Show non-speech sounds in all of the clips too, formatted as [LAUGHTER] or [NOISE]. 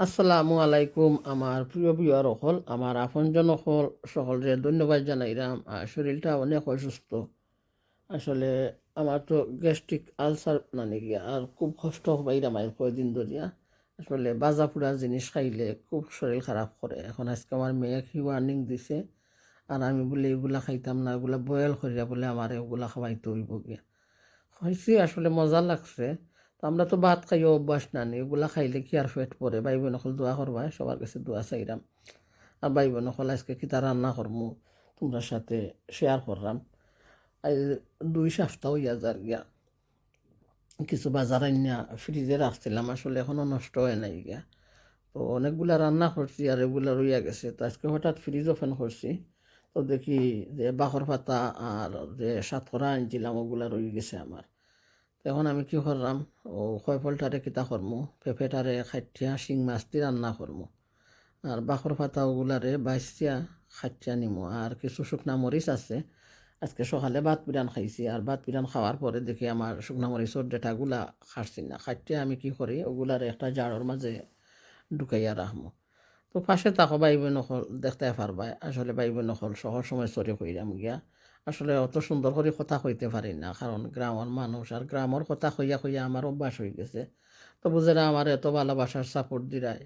আসসালামু আলাইকুম, আমার প্রিয় বিয়ার অকল আমার আপনজন অকল সকলরে ধন্যবাদ জানাইলাম। শরীরটা অনেক অসুস্থ। আসলে আমার তো গ্যাস্ট্রিক আলসার নানি গিয়া আর খুব কষ্ট পাইলাম আর কয়দিন ধরিয়া। আসলে বাজা পুরা জিনিস খাইলে খুব শরীর খারাপ করে। এখন আজকে আমার মেয়ে কি ওয়ার্নিং দিছে? আর আমি বলে, এগুলা খাইতাম না, এগুলা বয়েল করিয়া বলে আমার এগুলা খাওয়াইতে হইব গিয়া খাইছি আসলে মজা লাগছে। তো আমরা তো ভাত খাইও অভ্যাস না নি এগুলা খাইলে কি আর পেট পরে ভাই বোন অকল দোয়া করবা সবার কাছে দোয়া চাইরাম। আর ভাই বোন অকল আজকে কিতা রান্না করমু? তোমরা সাথে শেয়ার করলাম দুই সপ্তাহ হইয়া যার গিয়া। কিছু বাজার আনিয়া ফ্রিজে রাখছিলাম, আসলে এখনও নষ্ট হয় নাই গিয়া। তো অনেকগুলা রান্না করছি আর এগুলা রইয়া গেছে। তো আজকে হঠাৎ ফ্রিজ ওপেন করছি। তো দেখি যে বাখর পাতা আর যে সাতকরা আনছিলাম, ওগুলা রয়ে গেছে আমার। তো এখন আমি কি করলাম ও খয়ফলটারে কিতা করমু পেঁপেটারে খাইটিয়া শিং মাছ দিয়ে রান্না করমু আর বাখর পাতা ওগুলারে বাইসিয়া খাইটিয়া নিমু। আর কিছু শুকনা মরিচ আছে। আজকে সকালে ভাত বিরান খাইছি। আর ভাত বিরান খাওয়ার পরে দেখি আমার শুকনা মরিচর ডেটাগুলা খাচ্ছি না। খাইটিয়া আমি কি করি ওগুলারে একটা জাড়র মাঝে ঢুকাইয়া রাখমু তো পাশে তাকো বাইব নকল দেখতে পারবা আসলে বাইব নকল সহজ সময় চরে কইরাম গিয়া আসলে অত সুন্দর করে কথা কইতে পারি না, কারণ গ্রামের মানুষ আর গ্রামের কথা কইয়া কইয়া আমার অভ্যাস হয়ে গেছে। তো বুঝেরা আমার এত ভালোবাসার সাপোর্ট দিরাই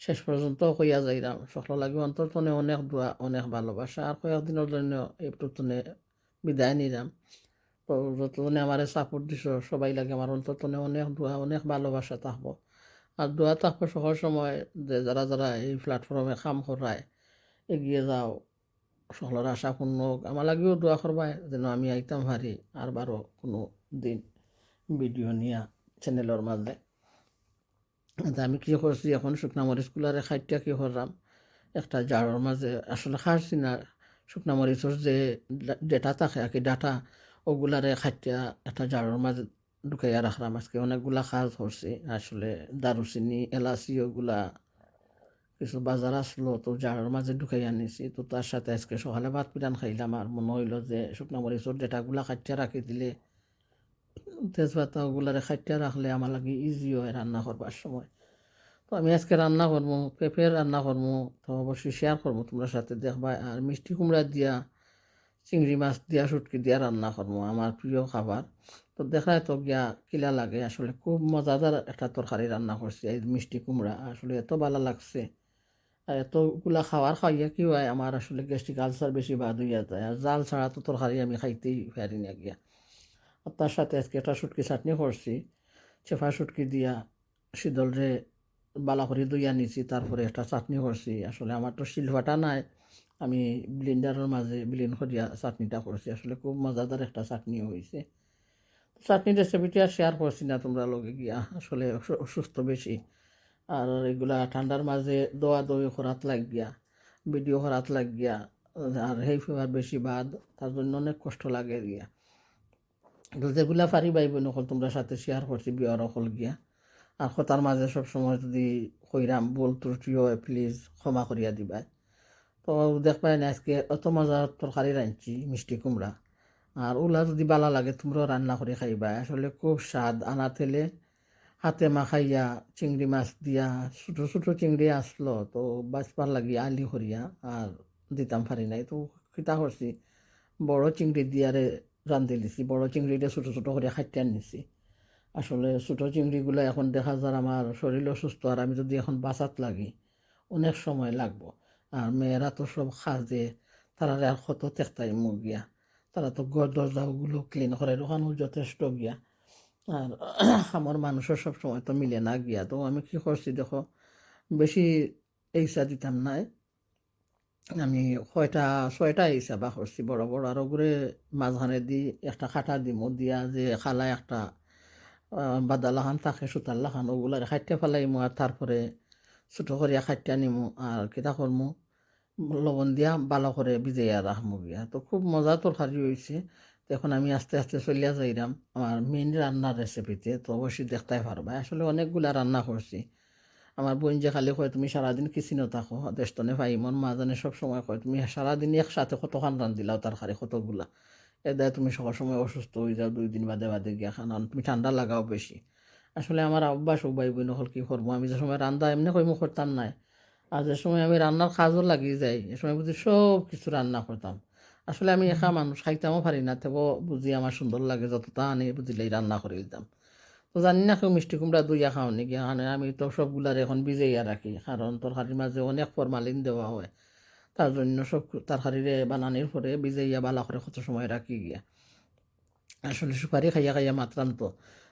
শেষ পর্যন্ত কইয়া যাইরাম, সকল লাগে অন্তর্তনে অনেক দোয়া, অনেক ভালোবাসা, আর কয়েকদিনের জন্য একটু তনে বিদায় নিলাম। তো যতজনে আমার সাপোর্ট দিছ, সবাই লাগে আমার অন্তর্তনে অনেক দোয়া, অনেক ভালোবাসা থাকব। আর দোয়া থাকব সকল সময় যে যারা যারা এই প্ল্যাটফর্মে কাম করায়, এগিয়ে যাও। সকলের আশা পূর্ণ হোক আমার লাগেও দোয়া করবাই যেন আমি আইতাম পারি আর বারো কোনো দিন ভিডিও নিয়া চ্যানেলের মাঝে। আমি কী করছি, এখন শুকনা মরিচগুলারে খাইটিয়া কী করলাম? একটা জাড়ের মাঝে আসলে খাসছি না। শুকনা মরিচর যে ডেটা থাকে আর কি ডাটা, ওগুলারে খাইটিয়া একটা জাড়ের মাঝে ঢুকাইয়া রাখলাম। আজকে অনেকগুলা কাজ করছি, আসলে দারুচিনি, এলাচি, ওগুলা কিছু বাজার আসলো, তো জারের মাঝে ঢুকাই আনিছি। তো তার সাথে আজকে সকালে ভাত পিটান খাইলাম আর মনে হইল যে শুকনা মরিচর ডেটাগুলা খাইটিয়া রাখি দিলে তেজপাতা ওগুলারে খাইটিয়া রাখলে আমার লাগে ইজি হয় রান্না করবার সময়। তো আমি আজকে রান্না করব পেঁপের রান্না করব, তো অবশ্যই শেয়ার করব তোমরা সাথে দেখবা। আর মিষ্টি কুমড়া দিয়া, চিংড়ি মাছ দিয়া, শুটকি দিয়া রান্না করব আমার প্রিয় খাবার। তো দেখায় তো গিয়া কিলা লাগে, আসলে খুব মজাদার একটা তরকারি রান্না করছি এই মিষ্টি কুমড়া, আসলে এত ভালো লাগছে। এতগুলা খাওয়ার খাইয়া কি হয়? আমার আসলে গ্যাস্ট্রিক আলসার বেশি বাদ হইয়া যায়। আর জাল ছাড়া তো তরকারি আমি খাইতেই পারি না গিয়া। আর তার সাথে আজকে একটা শুটকি চাটনি করছি। চেফা শুটকি দিয়া শীতলরে বালা করে দইয়া নিছি তারপরে একটা চাটনি করছি। আসলে আমার তো শিলভাটা নাই। আমি ব্লিন্ডারের মাঝে ব্লিন করিয়া চাটনিটা করছি। আসলে খুব মজাদার একটা চাটনি হয়েছে চাটনি রেসিপিটা শেয়ার করছি না তোমরা লগে গিয়া। আসলে অসুস্থ বেশি। আর এগুলা ঠান্ডার মাঝে দোয়া দই করাত লাগিয়া, ভিডিও করাত লাগিয়া, আর সেই ফেবার বেশি বাদ, তার জন্য অনেক কষ্ট লাগে গিয়া যেগুলা পারি বাইব নকল তোমরা সাথে শেয়ার করছি, বিয়ার অকল গিয়া। আর কথার মাঝে সবসময় যদি কইরাম বল ত্রুটি হয় প্লিজ ক্ষমা করিয়া দিবা তো দেখবাই না, আজকে অত মজার তরকারি রাঁধছি, মিষ্টি কুমড়া। আর ওলা যদি বালা লাগে, তোমরাও রান্না করে খাইবা আসলে খুব স্বাদ আনা তেলে হাতে মাখাইয়া চিংড়ি মাছ দিয়া, ছোটো ছোটো চিংড়ি আসলো, তো বাঁচবার লাগি আলি করিয়া আর দিতাম পারি নাই। তো কিতা করছি, বড় চিংড়ি দিয়ারে রান্ধি দিছি, বড় চিংড়িটা ছোটো ছোটো করে খাইতে নিছি আসলে ছোটো চিংড়িগুলো এখন দেখা যায় আমার শরীর সুস্থ আর আমি যদি এখন বাঁচাত লাগি, অনেক সময় লাগবো। আর মেয়েরা তো সব খাজে তারা আর কত মুখ গিয়া তারা তো ঘর দরজাগুলো ক্লিন করে ওখানেও যথেষ্ট গিয়া। আর [CLEARS THROAT] আমার মানুষের সব সময় তো মিলে না গিয়া। তো আমি কি করছি দেখো, বেশি এইসা দিতাম নাই আমি ছয়টা ছয়টা এইসা বা করছি। বড় বড় আর ওগুলো মাঝখানে দি একটা খাটা দিমো, দিয়া যে খালা একটা বাদালাখান থাকে, সুতার লাখান, ওগুলার খাইতে ফেলাইমু আর তারপরে ছোটো করিয়া খাইতে নিমু আর কিতা করমু, লবণ দিয়া ভালো করে ভিজাইয়া রাখমু গিয়া। তো খুব মজা তরকারি হয়েছে তো এখন আমি আস্তে আস্তে চলিয়া যাইরাম আমার মেন রান্নার রেসিপিতে তো অবশ্যই দেখতে পারবা। আসলে অনেকগুলা রান্না করছি। আমার বোন যে খালি কয়, তুমি সারাদিন কিচিনো থাকো, দেশতনে ভাই, মন মাজানে সব সময় কয়, তুমি সারাদিন একসাথে কতখান রান্ধিলাও তরকারি কতগুলা। এদায় তুমি সবার সময় অসুস্থ হয়ে যাও, দুই দিন বাদে বাদে গিয়া খান তুমি ঠান্ডা লাগাও বেশি। আসলে আমার অভ্যাস ও ভাই বোন হল কি করব? আমি যে সময় রান্না এমনি কইমু করতাম নাই। আর যে সময় আমি রান্নার কাজও লাগিয়ে যাই, এ সময় বুঝি সব কিছু রান্না করতাম। আসলে আমি একা মানুষ, খাইতামও পারি না তবু বুঝি আমার সুন্দর লাগে যতটা আনি বুঝিলেই রান্না করে দিতাম। তো জানি না কেউ মিষ্টি কুমড়া দুইয়া খাও নাকি মানে আমি তো সবগুলার এখন ভিজাইয়া রাখি, কারণ তরকারির মাঝে অনেক ফরমালিন দেওয়া হয়। তার জন্য সব তরকারিরে বানানির পরে ভিজাইয়া বালা করে কত সময় রাখি গিয়া। আসলে সুপারি খাইয়া খাইয়া মাত্রাম তো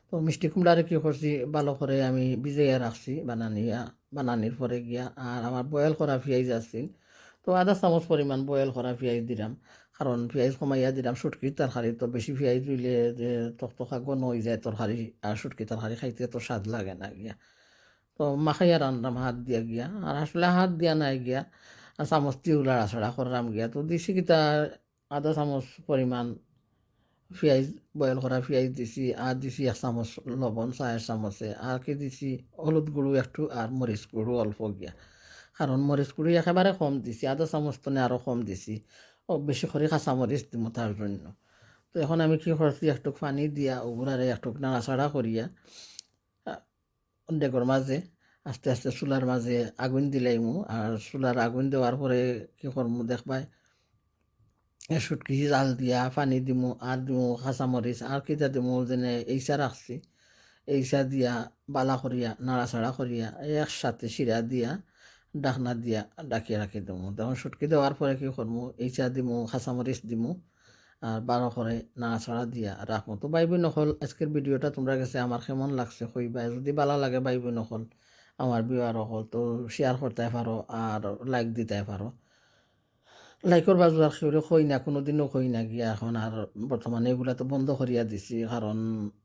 তো মিষ্টি কুমড়ারে কি করছি ভালো করে আমি ভিজাইয়া রাখছি বানানিয়া, বানানির পরে গিয়া, আর আমার বয়েল করা পেঁয়াজ আছিল তো আধা চামচ পরিমাণ বয়েল করা পেঁয়াজ দিলাম। কারণ পেঁয়াজ কমাইয়া দিলাম সুটকির তরকারি তো বেশি পেঁয়াজ দিলে তকতকা গন হয়ে যায় তরকারি আর সুটকি তরকারি খাইতে তো স্বাদ লাগে না গিয়া। তো মাখাইয়া রান্নাম হাত দিয়া গিয়া আর আসলে হাত দিয়া নাই গিয়া। আর চামচ দিয়ে লাড়াছাড়া করলাম গিয়া। তো দিছি কিতা আধা চামচ পরিমাণ পেঁয়াজ বয়েল করা পেঁয়াজ দিছি আর দিছি এক চামচ লবণ চায়ের চামচে আর কি দিছি হলুদ গুঁড়ো একটু আর মরিচ গুঁড়ো অল্প গিয়া। কারণ মরিচ গুঁড়ো একেবারে কম দিছি, আধা চামচ তো আরও কম দিছি। বেশি করে কাঁচা মরিচ দিব তার জন্য। তো এখন আমি কি করছি একটু পানি দিয়া ওগুলারে একটু নাড়াচাড়া করিয়া ডেগর মাঝে আস্তে আস্তে চুলার মাঝে আগুন দিলাইমু আর চুলার আগুন দেওয়ার পরে কি করমু দেখবাই সুটকি জাল দিয়া, পানি দিমু আর দিমু কাঁচামরিচ আর কিতা দিমু, যেনে এইসা রাখছি এইসা দিয়া, বালা করিয়া নাড়াচাড়া করিয়া একসাথে শিরা দিয়া ডাকনা দিয়া ডাকিয়া রাখি দিমু। তখন সুটকি দেওয়ার পরে কি করমু ইচা দিমু খাসামরিচ দিমু আর বারো করে নাড়াচাড়া দিয়া রাখব তো বাইবি নকল আজকের ভিডিওটা তোমরা গেছে আমার কেমন লাগছে কইবা? যদি ভালো লাগে বাইবি নকল আমার বিবাহ হল তো শেয়ার করতে পারো আর লাইক দিতে পারো। লাইকর বাজু আর সেগুলো কই না কোনো দিনও কই না গিয়া। এখন আর বর্তমানে এগুলা তো বন্ধ করিয়া দিছি। কারণ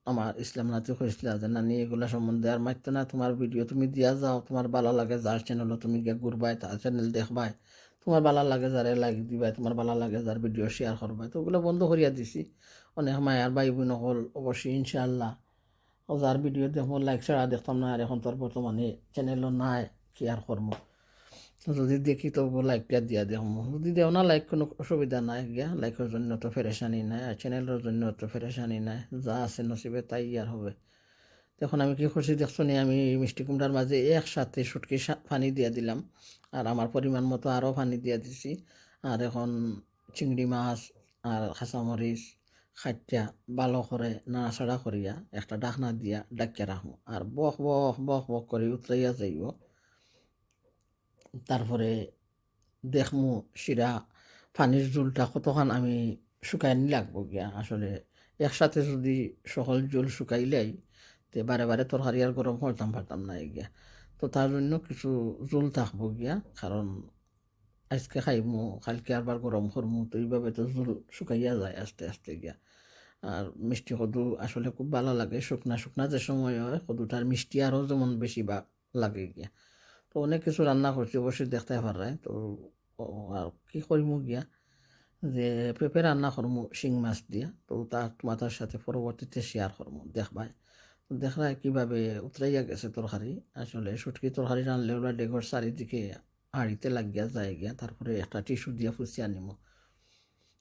আমার ইসলাম নাতি কইছিল যে, নানি, এগুলা সম্বন্ধে আর মাইতো না। তোমার ভিডিও তুমি দিয়া যাও। তোমার ভালো লাগে যার চ্যানেলও তুমি গিয়া ঘুরবাই, তার চ্যানেল দেখবাই। তোমার ভালো লাগে যারে লাইক দিবাই, তোমার ভালো লাগে যার ভিডিও শেয়ার করবাই। তো ওগুলো বন্ধ করিয়া দিছি। অনেক মায়ার ভাই বোন হল অবশ্যই ইনশাআল্লাহ। যার ভিডিও দেখব লাইক ছাড়া দেখতাম না। আর এখন তোর বর্তমানে চ্যানেলও নাই, কি আর করব? যদি দেখি তো লাইকটা দিয়া দেখব যদি দেও না লাইক কোনো অসুবিধা নাই গিয়া। লাইকের জন্য তো ফেরেশানি নাই, আর চ্যানেলের জন্য তো ফেরেশানি নাই। যা আছে নসিবে তাই আর হবে। তখন আমি কি করছি দেখছ নি, আমি মিষ্টি কুমড়ার মাঝে একসাথে সুটকি পানি দিয়া দিলাম। আর আমার পরিমাণ মতো আরও পানি দিয়া দিছি। আর এখন চিংড়ি মাছ আর কাঁচামরিচ খাইটা ভালো করে নাড়াচাড়া করিয়া একটা ডাকনা দিয়া ডাকিয়া রাখব। আর বক বক বক বক করে উতরাইয়া যাইব। তারপরে দেখমু শিরা পানির জোলটা কতক্ষণ আমি শুকাই নি লাগবো গিয়া। আসলে একসাথে যদি সকল জল শুকাইলেই তে বারে বারে তরকারি আর গরম করতাম পারতাম না গিয়া। তো তার জন্য কিছু জোল থাকব গিয়া, কারণ আজকে খাইমু, কালকে আবার গরম করমু, তো এইভাবে তো জোল শুকাইয়া যায় আস্তে আস্তে গিয়া। আর মিষ্টি কদু আসলে খুব ভালো লাগে, শুকনা শুকনা যে সময় হয়, কদুটার মিষ্টি আরও যেমন বেশি বা লাগে গিয়া। তো অনেক কিছু রান্না করছি, অবশ্যই দেখতে পারায় তো আর কী করিমু গিয়া? যে পেঁপে রান্না করমু শিং মাছ দিয়া। তো তা তোমাদের সাথে পরবর্তীতে শেয়ার করমু দেখবাই দেখলাই কীভাবে উতরাইয়া গেছে তরকারি। আসলে সুটকি তরকারি রানলে ওরা ডেগর চারিদিকে হাঁড়িতে লাগিয়া যায় গিয়া, তারপরে একটা টিস্যু দিয়া ফুসিয়া নিমু।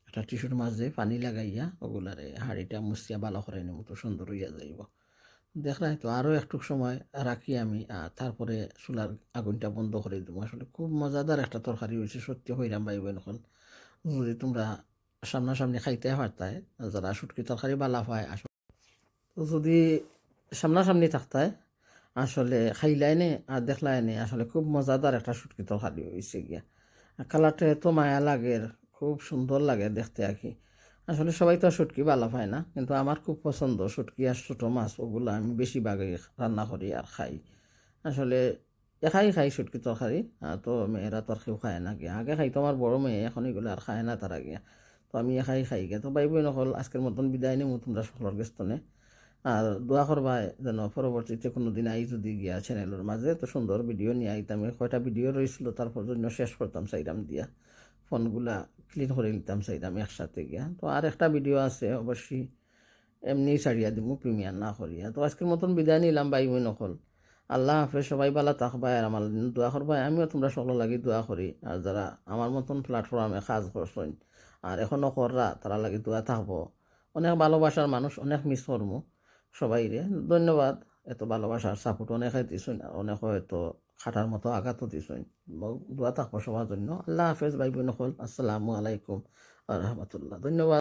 একটা টিস্যুর মাঝে পানি লাগাইয়া ওগুলারে হাঁড়িটা মুছিয়া ভালো করে নিমু, তো সুন্দর হইয়া যাইব। দেখলাই তো আরও একটু সময় রাখি আমি তারপরে চুলার আগুনটা বন্ধ করে দেবো। আসলে খুব মজাদার একটা তরকারি হয়েছে, সত্যি হইরাম ভাই বোন এখন। যদি তোমরা সামনাসামনি খাইতে পারতায়, যারা সুটকি তরকারি বালা পায় আসলে তো যদি সামনাসামনি থাকতায়, আসলে খাইলাই নে আর দেখলাই নে, আসলে খুব মজাদার একটা সুটকি তরকারি হয়েছে গিয়া। কালারটা এত মায়া লাগে, খুব সুন্দর লাগে দেখতে আর কি। আসলে সবাই তো আর শুটকি ভালো পায় না, কিন্তু আমার খুব পছন্দ শুটকি আর ছোটো মাছ, ওগুলো আমি বেশিরভাগই রান্না করি আর খাই। আসলে একাই খাই শুটকি তরকারি তো মেয়েরা তরকারিও খায় না গিয়া। আগে খাইতো আমার বড় মেয়ে, এখন এগুলো আর খায় না তারা গিয়া। তো আমি একাই খাই গিয়া। তো ভাই বাইবই নকল আজকের মতন বিদায় নিমু তোমরা সকলের গেস্তনে। আর দোয়া করবাই যেন পরবর্তীতে কোনো দিন আই যদি গিয়া চ্যানেলের মাঝে, তো সুন্দর ভিডিও নিয়ে আইতাম। কয়টা ভিডিও রয়েছিল তারপর জন্য শেষ করতাম চাইরাম দিয়া। ফোনগুলা ক্লিন করে নিতাম চাইতাম একসাথে গিয়া। তো আর একটা ভিডিও আছে, অবশ্যই এমনি ছাড়িয়া দিব প্রিমিয়ার না করিয়া। তো আজকের মতন বিদায় নিলাম বাই মই নকল আল্লাহ হাফেজ, সবাই ভালো থাকবাই আর আমার দোয়া করবাই আমিও তোমরা সকল লাগি দোয়া করি। আর যারা আমার মতন প্ল্যাটফর্মে কাজ করছেন, আর এখনও কররা, তারা লাগি দোয়া থাকব। অনেক ভালোবাসার মানুষ, অনেক মিস করব সবাইরে। ধন্যবাদ। এত ভালোবাসার সাপোর্ট অনেকে দিছেন অনেক হয়তো খাটার মতো আঘাতও দিছেন দোয়া থাকব সবার জন্য। আল্লাহ হাফেজ, ভাই বোন হল আসসালামু আলাইকুম রহমতুল্লাহ। ধন্যবাদ।